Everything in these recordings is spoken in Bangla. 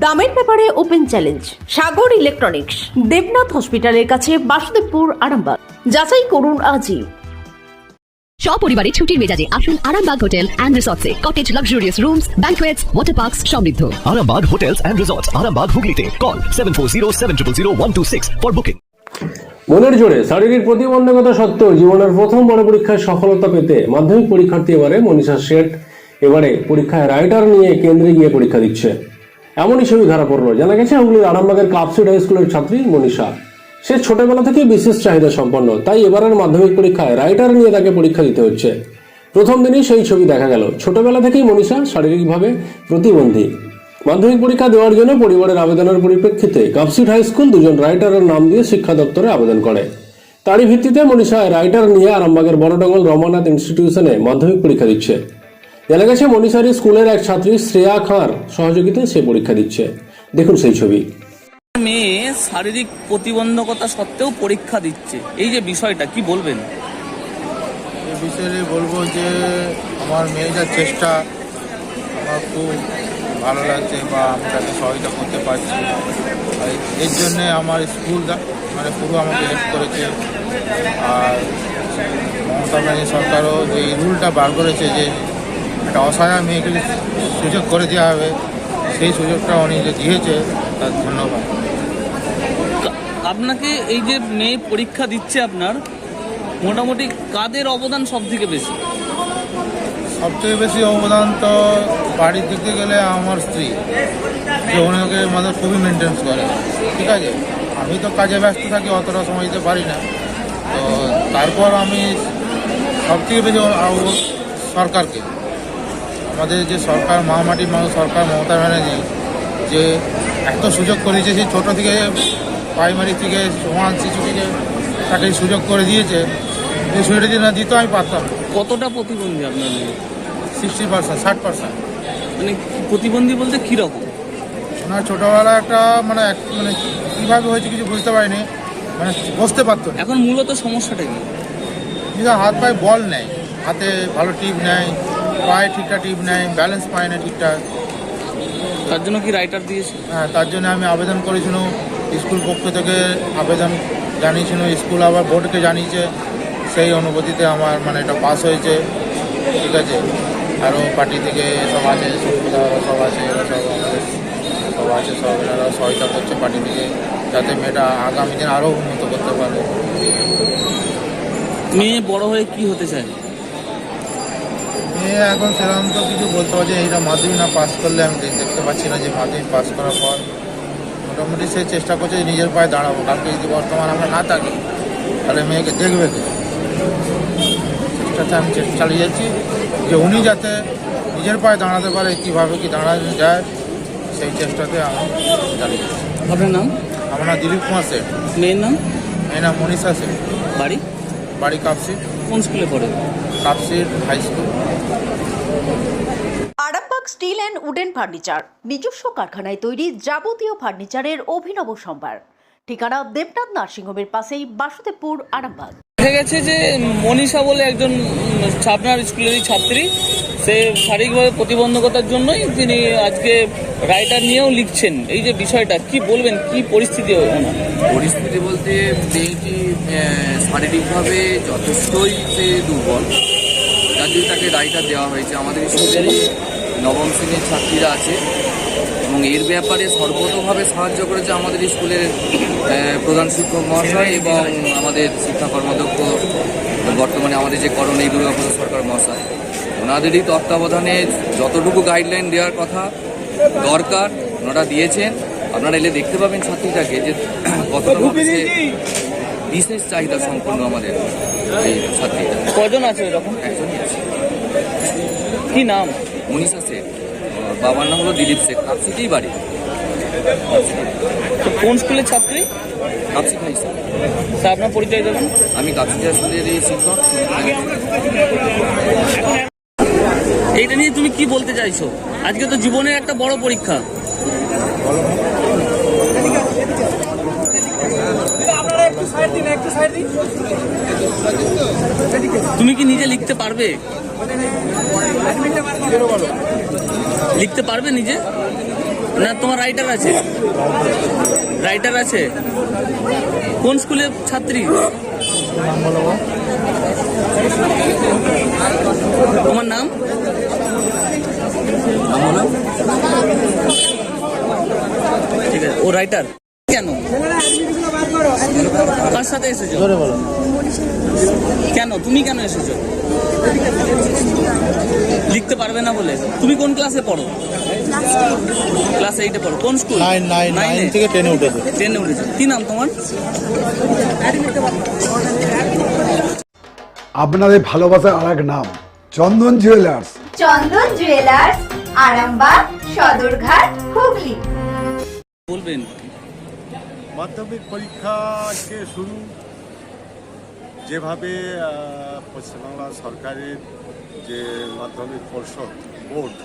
দামের ব্যাপারে open challenge Sagar electronics Debnath হসপিটালের কাছে বাসুদেবপুর আরামবাগ। যাচাই করুন আজই। সপরিবারে ছুটির মেজাজে আসুন Arambagh hotel and রিসর্টসে। Cottage luxurious rooms banquets water parks সমৃদ্ধ। Arambag Hotels and Resorts, Arambag Hooghly Call 740 for booking. মনের জোরে শারীরিক প্রতিবন্ধকতা সত্ত্বেও জীবনের প্রথম বড় পরীক্ষায় সফলতা পেতে মাধ্যমিক পরীক্ষার্থী এবারে মনীষা শেঠ। এবারে পরীক্ষায় রাইটার নিয়ে কেন্দ্রে গিয়ে পরীক্ষা দিচ্ছে। এমনই ছবি ধরা পড়ল। জানা গেছে হুগলির আরামবাগের ক্লাবসিড হাই স্কুলের ছাত্রী মনীষা। সে ছোটবেলা থেকেই বিশেষ চাহিদা সম্পন্ন, তাই এবারের মাধ্যমিক পরীক্ষায় রাইটার নিয়ে তাকে পরীক্ষা দিতে হচ্ছে। প্রথম দিনই সেই ছবি দেখা গেল। ছোটবেলা থেকেই মনীষা শারীরিকভাবে প্রতিবন্ধী। মাধ্যমিক পরীক্ষা দেওয়ার জন্য পরিবারের আবেদনের পরিপ্রেক্ষিতে কাপসিট হাই স্কুল দুজন রাইটারের নাম দিয়ে শিক্ষা দপ্তরে আবেদন করে। তারই ভিত্তিতে মনীষা রাইটার নিয়ে আরামবাগের বড়ডঙ্গল রমানাথ ইনস্টিটিউশনে মাধ্যমিক পরীক্ষা দিচ্ছে। জানা গেছে মনীষারি স্কুলের এক ছাত্রী শ্রেয়া খাঁর সহযোগিতায় সে পরীক্ষা দিচ্ছে। দেখুন সেই ছবি। মেয়ে শারীরিক প্রতিবন্ধকতা সত্ত্বেও পরীক্ষা দিচ্ছে। এই যে বিষয়টা কি বলবেন? এ বিষয়ে বলব যে আমার মেয়ে যা চেষ্টা আমার খুব ভালো লাগছে বা আমি তাকে সহায়তা করতে পারছি। আর এর জন্যে আমার স্কুলটা মানে পুরো আমাকে হেল্প করেছে। আর মমতা ব্যানার্জি সরকারও যে রুলটা বার করেছে যে একটা অসহায় মেয়েকে সুযোগ করে দেওয়া হবে সেই সুযোগটা উনি যে দিয়েছে তার ধন্যবাদ। আপনাকে এই যে মেয়ে পরীক্ষা দিচ্ছে আপনার মোটামুটি কাদের অবদান সব থেকে বেশি? সবথেকে বেশি অবদান তো বাড়ির দিক গেলে আমার স্ত্রী যে ওনাকে আমাদের খুবই মেনটেন্স করে। ঠিক আছে? আমি তো কাজে ব্যস্ত থাকি অতটা সময় দিতে পারি না। তো তারপর আমি সবথেকে বেশি সরকারকে। আমাদের যে সরকার মহামাটির মানুষ সরকার মমতা ব্যানার্জি যে এত সুযোগ করে দিয়েছে সেই ছোটো থেকে প্রাইমারি থেকে সমান শিশু থেকে তাকে সুযোগ করে দিয়েছে এই সুযোগটা যদি না দিত আমি পারতাম কতটা প্রতিবন্ধী আপনার সিক্সটি পার্সেন্ট ষাট পার্সেন্ট মানে প্রতিবন্ধী বলতে কীরকম? ওনার ছোটোবেলা একটা মানে এক- মানে কীভাবে হয়েছে কিছু বুঝতে পারিনি মানে বসতে পারতো এখন মূলত সমস্যাটা কি? হাত পায়ে বল নেয় হাতে ভালো টিপ নেয় পায়ে ঠিকঠাক টিপ নেয় ব্যালেন্স পায় না ঠিকঠাক। তার জন্য কি রাইটার দিয়েছে? হ্যাঁ তার জন্য আমি আবেদন করেছিলাম স্কুল পক্ষ থেকে আবেদন জানিয়েছিল স্কুল আবার বোর্ডকে জানিয়েছে সেই অনুভূতিতে আমার মানে এটা পাস হয়েছে ঠিক আছে? আরও পার্টি থেকে সব আছে সুবিধা সব আছে এরা সব সব আছে সব এনারা সহায়তা করছে পার্টি থেকে যাতে মেয়েটা আগামী দিন আরও উন্নত করতে পারে। মেয়ে বড় হয়ে কি হতে চায়? এখন সেরকম তো কিছু বলতে পারছি এইটা মাধ্যমিক না পাস করলে আমি দেখতে পাচ্ছি না যে মাধ্যমিক পাস করার পর। মোটামুটি সে চেষ্টা করছে নিজের পায়ে দাঁড়াবো। কালকে যদি বর্তমান আমরা না থাকি তাহলে মেয়েকে দেখবে কে? চেষ্টাতে আমি চেষ্টা চালিয়ে যাচ্ছি যে উনি যাতে নিজের পায়ে দাঁড়াতে পারে কীভাবে কি দাঁড়ানো যায় সেই চেষ্টাতে আমি চালিয়ে যাচ্ছি। আপনার নাম? আমার নাম দিলীপ কুমার সেন। মেয়ের নাম? মেয়ে নাম মনীষা সেন। বাড়ি? বাড়ি কাপসি। কোন স্কুলে পড়ে? কাপসির high school. Arambagh steel and wooden furniture নিজস্ব কারখানায় তৈরি যাবতীয় ফার্নিচারের অভিনব সম্ভার। ঠিকানা দেবনাথ নার্সিংহোমের পাশেই বাসুদেবপুর আরামবাগ। দেখা গেছে যে মনীষা বলে একজন উম, আপনার স্কুলেরই ছাত্রী সে শারীরিকভাবে প্রতিবন্ধকতার জন্যই তিনি আজকে রাইটার নিয়েও লিখছেন। এই যে বিষয়টা কি বলবেন কি পরিস্থিতি ওনার? পরিস্থিতি বলতে মেয়েটি শারীরিকভাবে যথেষ্টই সে দুর্বল। যার জন্য তাকে রাইটার দেওয়া হয়েছে। আমাদের স্কুলেরই নবম শ্রেণির ছাত্রীরা আছে। এবং এর ব্যাপারে সর্বতভাবে সাহায্য করেছে আমাদের স্কুলের প্রধান শিক্ষক মহাশয় এবং আমাদের শিক্ষা কর্মাধ্যক্ষ, বর্তমানে আমাদের যে করণীয় দুর্গাপ্রসাদ সরকার মহাশয়। ওনাদেরই তত্ত্বাবধানে যতটুকু গাইডলাইন দেওয়ার কথা দরকার, ওনারা দিয়েছেন। আপনারা এলে দেখতে পাবেন ছাত্রীটাকে যে কতটা বিশেষ চাহিদা সম্পন্ন আমাদের এই ছাত্রীটা কজন আছে এরকম? একজনই আছে। কি নাম? মনীষা শেখ বাবার নাম হলো দিলীপ শেখ কাপসিতেই বাড়ি। তো কোন স্কুলের ছাত্রী? কাপসি ভাই স্যার। স্যার আপনার পরিচয় দেবেন। আমি কাপসি স্কুলের এই শিক্ষক। এইটা নিয়ে তুমি কি বলতে চাইছো? আজকে তো জীবনের একটা বড় পরীক্ষা। তুমি কি নিজে লিখতে পারবে? লিখতে পারবে নিজে? না, তোমার রাইটার আছে। রাইটার আছে। কোন স্কুলের ছাত্রী? তোমার নাম? ঠিক আছে, ও রাইটার কেন? কার সাথে এসেছ? কেন? তুমি কেন এসেছ? লিখতে পারবে না বলে। তুমি কোন ক্লাসে পড়ো? ক্লাস এইটে পড়ো। কোন স্কুল নাইন নাইন নাইন থেকে টেনে উঠেছে। টেনে উঠেছো। কি নাম তোমার? আপনাদের ভালোবাসার আর এক নাম চন্দন জুয়েলার্স চন্দন জুয়েলার্স আরামবাগ সদরঘাট হুগলি। বলবেন মাধ্যমিক পরীক্ষা আজকে শুরু। যেভাবে পশ্চিমবাংলা সরকারের যে মাধ্যমিক পর্ষদ, বোর্ড,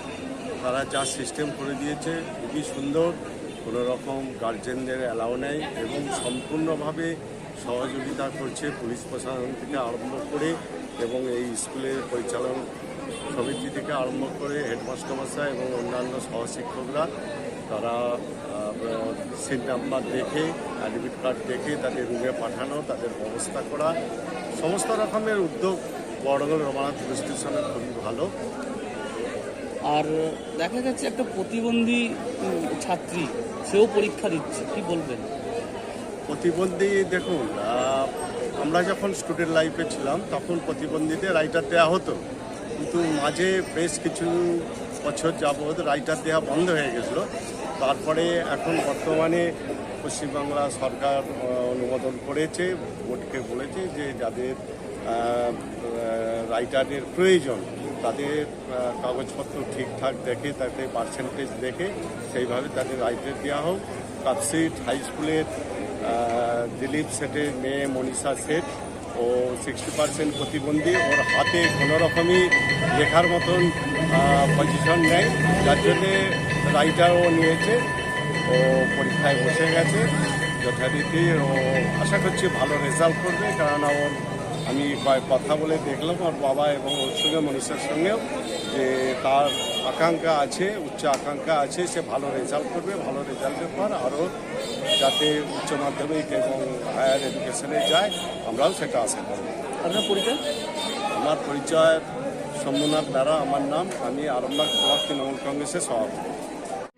তারা যা সিস্টেম করে দিয়েছে, খুবই সুন্দর। কোনো রকম গার্জেনদের অ্যালাউ নেই এবং সম্পূর্ণভাবে সহযোগিতা করছে পুলিশ প্রশাসন থেকে আরম্ভ করে এবং এই স্কুলের পরিচালন সমিতি থেকে আরম্ভ করে হেডমাস্টার মশাই এবং অন্যান্য সহশিক্ষকরা। তারা সিট নাম্বার দেখে অ্যাডমিট কার্ড দেখে তাদের রুমে পাঠানো তাদের ব্যবস্থা করা। সমস্ত রকমের উদ্যোগ বড়গল রমানাথ পুলিশ স্টেশনে খুবই ভালো। আর দেখা যাচ্ছে একটা প্রতিবন্ধী ছাত্রী সেও পরীক্ষা দিচ্ছে। কি বলবেন? প্রতিবন্ধী দেখুন আমরা যখন স্টুডেন্ট লাইফে ছিলাম তখন প্রতিবন্ধীদের রাইটার দেওয়া হতো। কিন্তু মাঝে বেশ কিছু বছর যাবৎ রাইটার দেওয়া বন্ধ হয়ে গেছিল। তারপরে এখন বর্তমানে পশ্চিমবাংলা সরকার অনুমোদন করেছে, বোর্ডকে বলেছে যে যাদের রাইটারের প্রয়োজন, তাদের কাগজপত্র ঠিকঠাক দেখে, তাতে পার্সেন্টেজ দেখে সেইভাবে তাদের রাইটার দেওয়া হোক। কাপসিট হাই স্কুলের দিলীপ সেটের মেয়ে মনীষা সেট ও সিক্সটি পার্সেন্ট প্রতিবন্ধী, ওর হাতে কোনো রকমই লেখার মতন পজিশন নেয় যার জন্যে রাইটারও নিয়েছে ও পরীক্ষায় বসে গেছে। যথারীতি ও আশা করছি ভালো রেজাল্ট করবে কেননা ওর আমি কথা বলে দেখলাম ওর বাবা এবং ওর সঙ্গে মনীষার সঙ্গেও যে তার আকাঙ্ক্ষা আছে উচ্চ আকাঙ্ক্ষা আছে সে ভালো রেজাল্ট করবে ভালো রেজাল্টের পর আরও যাতে উচ্চ মাধ্যমিক এবং হায়ার এডুকেশনে যায় আমরাও সেটা আশা করব আপনার পরিচয়? আমার পরিচয় শম্ভুনাথ বেড়া আমার নাম। আমি আরামবাগ ব্লক তৃণমূল কংগ্রেসের সভাপতি।